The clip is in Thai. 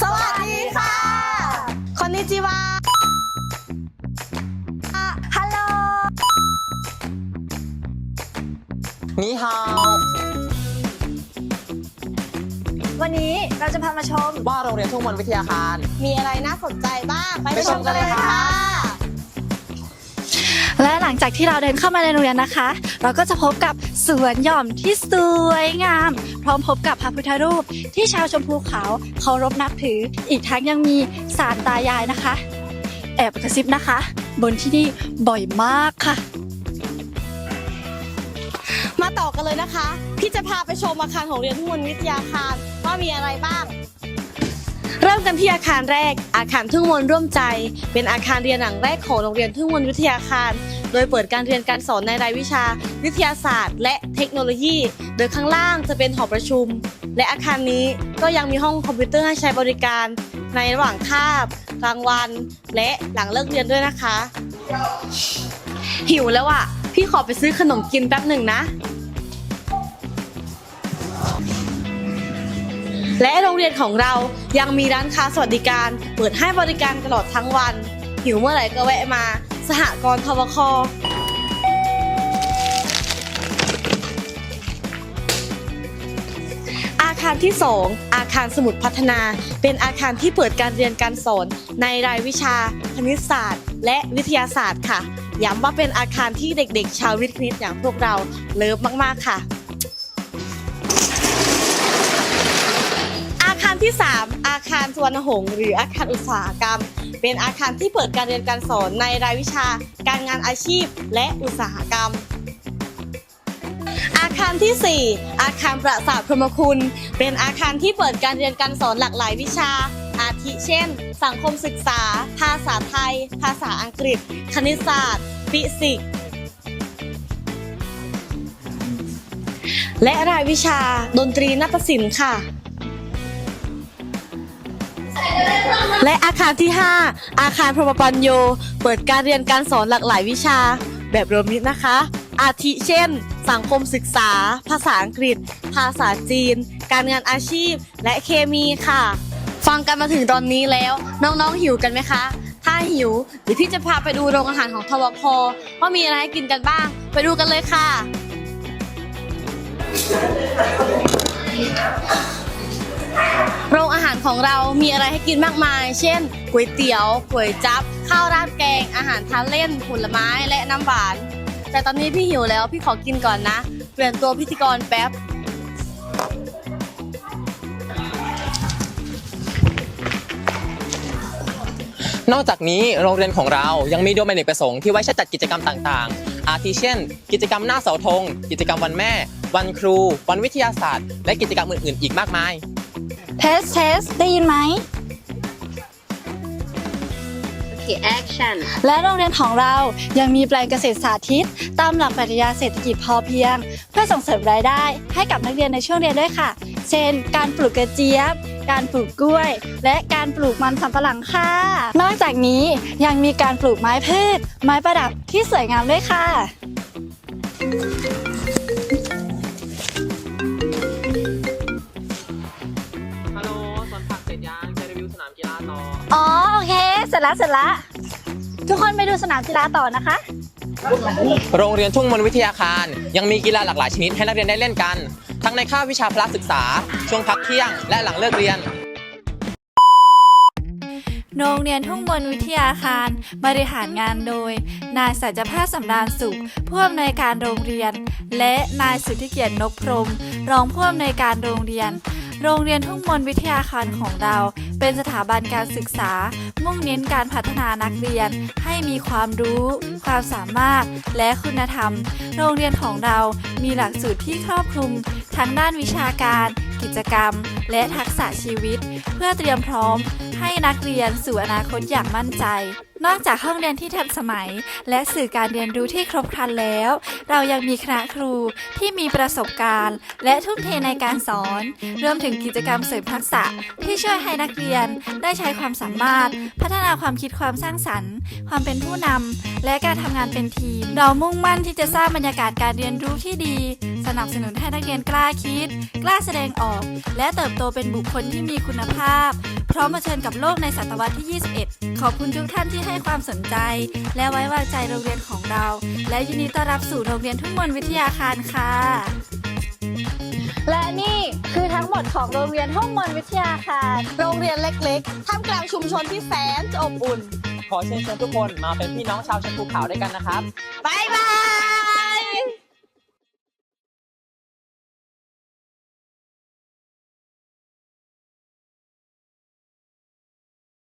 สวัสดีค่ะคอนนิจิวาฮัลโหลนี่ฮาว วันนี้เราจะพามาชม ว่าโรงเรียนทุ่งมนวิทยาคาร มีอะไรน่าสนใจบ้าง ไปไปชชมมกักันนเลเลยยค่ะ ค่ะและหลังจากที่เราเดินเข้ามาในโรงเรียนนะคะ เราก็จะพบกับสวนหย่อมที่สวยงาม พร้อมพบกับพระพุทธรูปที่ชาวชมพูขาวเคารพนับถือ อีกทั้งยังมีสารตายายนะคะ แอบกระซิบนะคะ บนที่นี่บ่อยมากค่ะ มาต่อกันเลยนะคะ พี่จะพาไปชมอาคารของเรียนทุนวิทยาคารว่ามีอะไรบ้าง เริ่มกันที่อาคารแรก อาคารทุ่งมนร่วมใจ เป็นอาคารเรียนหลังแรกของโรงเรียนทุ่งมนวิทยาคาร โดยเปิดการเรียนการสอนในรายวิชา วิทยาศาสตร์ และเทคโนโลยี โดยข้างล่างจะเป็นหอประชุม และอาคารนี้ก็ยังมีห้องคอมพิวเตอร์ให้ใช้บริการ ในระหว่างคาบกลางวัน และหลังเลิกเรียนด้วยนะคะ หิวแล้วอะพี่ขอไปซื้อขนมกินแป๊บหนึ่งนะ และโรงเรียนของเรายังมีร้านค้าสวัสดิการ เปิดให้บริการตลอดทั้งวัน หิวเมื่อไหร่ก็แวะมา สหกรณ์ทวคอาคารที่ 2 อาคารสมุดพัฒนา เป็นอาคารที่เปิดการเรียนการสอนในรายวิชา คณิตศาสตร์ และวิทยาศาสตร์ค่ะ ย้ำว่าเป็นอาคารที่เด็กๆ ชาววิทย์คณิตอย่างพวกเราเลิฟมากๆค่ะ ที่ 3 อาคารสวนหงส์หรืออาคารอุตสาหกรรม เป็นอาคารที่เปิดการเรียนการสอนในรายวิชา การงานอาชีพ และอุตสาหกรรม อาคารที่ 4 อาคารประสาทพรหมคุณ เป็นอาคารที่เปิดการเรียนการสอนหลากหลายวิชา อาทิเช่น สังคมศึกษา ภาษาไทย ภาษาอังกฤษ คณิตศาสตร์ ฟิสิกส์และรายวิชาดนตรีนาฏศิลป์ค่ะ และอาคารที่ 5 อาคารพรหมปัญโย เปิดการเรียนการสอนหลากหลายวิชา แบบรวมมิตรนะคะ อาทิเช่น สังคมศึกษา ภาษาอังกฤษ ภาษาจีน การงานอาชีพ และเคมีค่ะ ฟังกันมาถึงตอนนี้แล้ว น้องๆหิวกันไหมคะ ถ้าหิวเดี๋ยวพี่จะพาไปดูโรงอาหารของทวคว่ามีอะไรให้กินกันบ้าง ไปดูกันเลยค่ะ ของเรามีอะไรให้กินมากมาย เช่นก๋วยเตี๋ยวก๋วยจับ ข้าวราดแกง อาหารทานเล่น ผลไม้และน้ำหวาน แต่ตอนนี้พี่หิวแล้วพี่ขอกินก่อนนะ เปลี่ยนตัวพิธีกรแป๊บนอกจากนี้โรงเรียนของเรายังมีโดมเนกประสงค์ที่ไว้ใช้จัดกิจกรรมต่างๆ อาทิเช่น กิจกรรมหน้าเสาธง กิจกรรมวันแม่ วันครู วันวิทยาศาสตร์ และกิจกรรมอื่นๆ อีกมากมาย เทสเทสได้ยินไหม Okay, action. และโรงเรียนของเรายังมีแปลงเกษตรสาธิต ตามหลักปรัชญาเศรษฐกิจพอเพียง เพื่อส่งเสริมรายได้ให้กับนักเรียนในช่วงเรียนด้วยค่ะ เช่น การปลูกกระเจี๊ยบ การปลูกกล้วย และการปลูกมันสำปะหลังค่ะ นอกจากนี้ยังมีการปลูกไม้พืช ไม้ประดับที่สวยงามด้วยค่ะ ออ๋อโอเค เสร็จแล้วเสร็จแล้วทุกคนไปดูสนามกีฬาต่อนะคะ โรงเรียนทุ่งมนวิทยาคาร ยังมีกีฬาหลากหลายชนิดให้นักเรียนได้เล่นกัน ทั้งในคาบวิชาพละศึกษา ช่วงพักเที่ยง และหลังเลิกเรียน โรงเรียนทุ่งมนวิทยาคาร บริหารงานโดย นายสัจภาพสำราญสุข ผู้อำนวยการโรงเรียน และนายสุทธิเกียรตินกพรหมรองผู้อำนวยการโรงเรียน โรงเรียนทุ่งมนวิทยาคารของเรา เป็นสถาบันการศึกษา มุ่งเน้นการพัฒนานักเรียน ให้มีความรู้ ความสามารถ และคุณธรรม โรงเรียนของเรามีหลักสูตรที่ครอบคลุม ทั้งด้านวิชาการ กิจกรรม และทักษะชีวิต เพื่อเตรียมพร้อม ให้นักเรียนสู่อนาคตอย่างมั่นใจ นอกจากห้องเรียนที่ทันสมัย และสื่อการเรียนรู้ที่ครบครันแล้ว เรายังมีคณะครูที่มีประสบการณ์ และทุ่มเทในการสอน รวมถึงกิจกรรมเสริมทักษะที่ช่วยให้นักเรียนได้ใช้ความสามารถ พัฒนาความคิดความสร้างสรรค์ ความเป็นผู้นำและการทำงานเป็นทีม เรามุ่งมั่นที่จะสร้างบรรยากาศการเรียนรู้ที่ดี นับสนุนให้นักเรียนกล้าคิด กล้าแสดงอและเติบโตเป็นบุคคลที่มีคุณภาพ พร้อมมาเผชิญกับโลกในศตวรรษที่ 21 ขอบคุณทุกท่านที่ให้ความสนใจ และไว้วางใจโรงเรียนของเรา และยินดีต้อนรับสู่โรงเรียนทุ่งมนต์วิทยาคารค่ะ และนี่คือทั้งหมดของโรงเรียนห้องมนต์วิทยาคาร โรงเรียนเล็กๆ ท่ามกลางชุมชนที่แสนจะอบอุ่น ขอเชิญชวนทุกคนมาเป็นพี่น้องชาวชมพูขาวด้วยกันนะครับ บ๊ายบาย